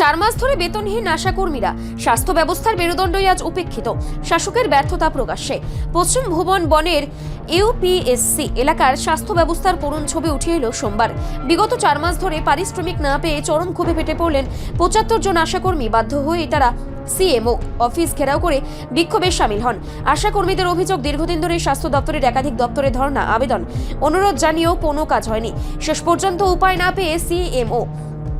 চার মাস ধরে বেতনহীন আশাকর্মীরা স্বাস্থ্য ব্যবস্থার মেরুদণ্ডই আজ উপেক্ষিত। শাসকের ব্যর্থতা প্রকাশ্যে। পশ্চিম ভুবন বনের ইউপিএসসি এলাকার স্বাস্থ্য ব্যবস্থার করুণ ছবি উঠে এলো সোমবার। বিগত চার মাস ধরে পারিশ্রমিক না পেয়ে চরম ক্ষোভে ফেটে পড়লেন পঁচাত্তর জন আশাকর্মী। বাধ্য হয়ে তারা সিএমও, অফিস ঘেরাও করে বিক্ষোভে সামিল হন। আশাকর্মীদের অভিযোগ, দীর্ঘদিন ধরে স্বাস্থ্য দপ্তরের একাধিক দপ্তরে ধর্ণা, আবেদন। অনুরোধ জানিয়েও কোনো কাজ হয়নি। শেষ পর্যন্ত উপায় না পেয়ে সিএমও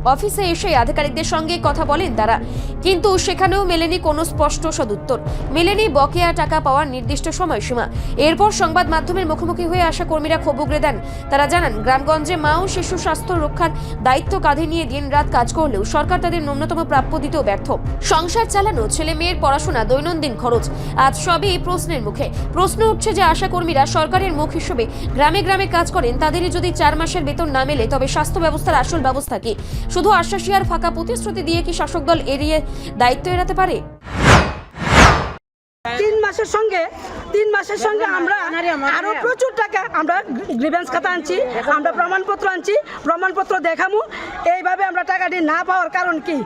অফিসে এসে আধিকারিকদের সঙ্গে কথা বলেন তারা। কিন্তু সেখানেও মেলেনি কোনো স্পষ্ট সদুত্তর। মেলেনি বকেয়া টাকা পাওয়ার নির্দিষ্ট সময়সীমা। এরপর সংবাদ মাধ্যমের মুখোমুখি হয়ে আসা কর্মীরা ক্ষোভ উগরে দেন। তারা জানান, গ্রামগঞ্জে মা ও শিশু স্বাস্থ্য রক্ষার দায়িত্ব কাঁধে নিয়ে দিনরাত কাজ করলেও সরকার তাদের ন্যূনতম প্রাপ্য দিতেও ব্যর্থ। সংসার চালানো, ছেলে মেয়ের পড়াশোনা, দৈনন্দিন খরচ, আজ সবই প্রশ্নের মুখে। প্রশ্ন উঠছে যে আশা কর্মীরা সরকারের মুখ হিসেবে গ্রামে গ্রামে কাজ করেন, তাদেরই যদি চার মাসের বেতন না মেলে, তবে স্বাস্থ্য ব্যবস্থার আসল ব্যবস্থা কি? শুধু আশ্বাসী আর ফাঁকা প্রতিশ্রুতি দিয়ে কি শাসক দল এড়িয়ে দায়িত্ব এড়াতে পারে? তিন মাসের সঙ্গে তিন মাসের সঙ্গে আমরা আরও প্রচুর টাকা আমরা গ্রিভেন্স খাতা আনছি আমরা প্রমাণপত্র আনছি প্রমাণপত্র দেখামু। এইভাবে আমরা টাকাটি না পাওয়ার কারণ কি?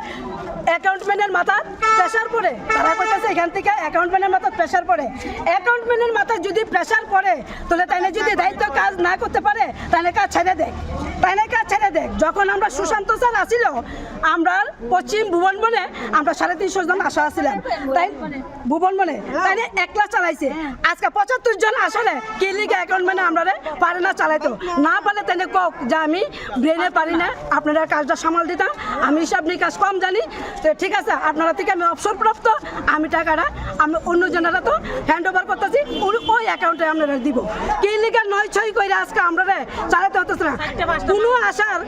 অ্যাকাউন্টম্যানের মাথা প্রেশার পড়ে। তারা কইতেছে এখান থেকে অ্যাকাউন্টম্যানের মাথা প্রেশার পড়ে। অ্যাকাউন্টম্যানের মাথায় যদি প্রেশার পড়ে তাহলে তাইলে যদি দায়িত্ব কাজ না করতে পারে তাহলে কাজ ছেড়ে দেয় তাইলে কাজ ছেড়ে দেখ যখন আমরা সুশান্ত স্যার আসিল, আমরা পশ্চিম ভুবন বনে আমরা সাড়ে তিনশো জন আসা আসছিলাম তাই ভুবন বনে তাইলে একলা চালাইছে। আজকে পঁচাত্তর জন আসলে কি লিগে অ্যাকাউন্ট মানে আমরা পারে না চালাইতো? না পারলে তাইলে কক, যে আমি ব্রেনে পারি না, আপনারা কাজটা সামাল দিতাম, আমি হিসাব নিকাশ কম জানি। তো ঠিক আছে, আপনারা থেকে আমি অবসরপ্রাপ্ত আমি টাকাটা, আমি অন্য জনেরা তো হ্যান্ড ওভার করতেছি, ওই- অ্যাকাউন্টে আপনারা দিব। কি লিগে নয় ছয় করে আজকে আমরা চালাতে হতেছে না। কোনো আসার,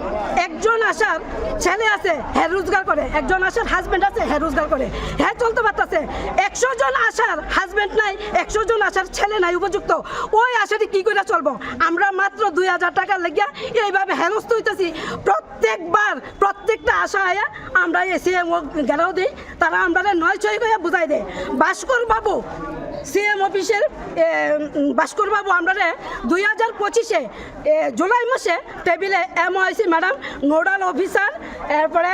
একজন আসার ছেলে আছে হ্যাঁ রোজগার করে। একজন আসার হাজবেন্ড আছে হ্যাঁ রোজগার করে। হ্যাঁ চলতে পারতেছে। একশো জন আসার হাজবেন্ড নাই, একশো জন আসার ছেলে নাই উপযুক্ত। ওই আশাটি কি করে চলবো? আমরা মাত্র দুই হাজার টাকা লেগিয়া এইভাবে হেনস্থ হইতেছি। প্রত্যেকবার, প্রত্যেকটা আশা আয়া আমরা এসে গেলেও দিই তারা আমরা নয় ছয় করে বুঝাই দেয়। ভাস্কর বাবু সিএম অফিসের ভাস্করবাবু আমরা দুই হাজার পঁচিশে জুলাই মাসে টেবিলে M IC madam nodal officer এরপরে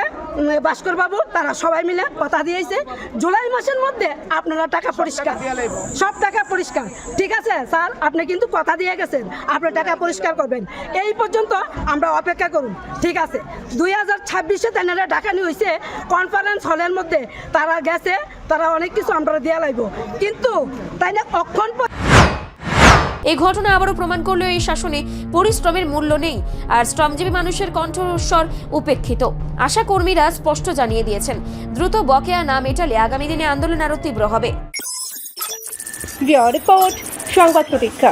ভাস্করবাবু তারা সবাই মিলে কথা দিয়েছে। জুলাই মাসের মধ্যে আপনারা টাকা পরিষ্কার সব টাকা পরিষ্কার। ঠিক আছে স্যার আপনি কিন্তু কথা দিয়ে গেছেন। আপনি টাকা পরিষ্কার করবেন। এই পর্যন্ত আমরা অপেক্ষা করুন। ঠিক আছে দুই হাজার ছাব্বিশে তেনারা ডাকানি হয়েছে কনফারেন্স হলের মধ্যে। তারা গেছে তারা অনেক কিছু আমরা দেওয়া লাগব। কিন্তু তাই না অক্ষণ এই ঘটনা আবারও প্রমাণ করলেও এই শাসনে পরিশ্রমের মূল্য নেই আর শ্রমজীবী মানুষের কণ্ঠস্বর উপেক্ষিত। আশা কর্মীরা স্পষ্ট জানিয়ে দিয়েছেন দ্রুত বকেয়া না মেটালে আগামী দিনে আন্দোলন আরও তীব্র হবে। রিপোর্ট সংবাদ প্রতীক্ষা।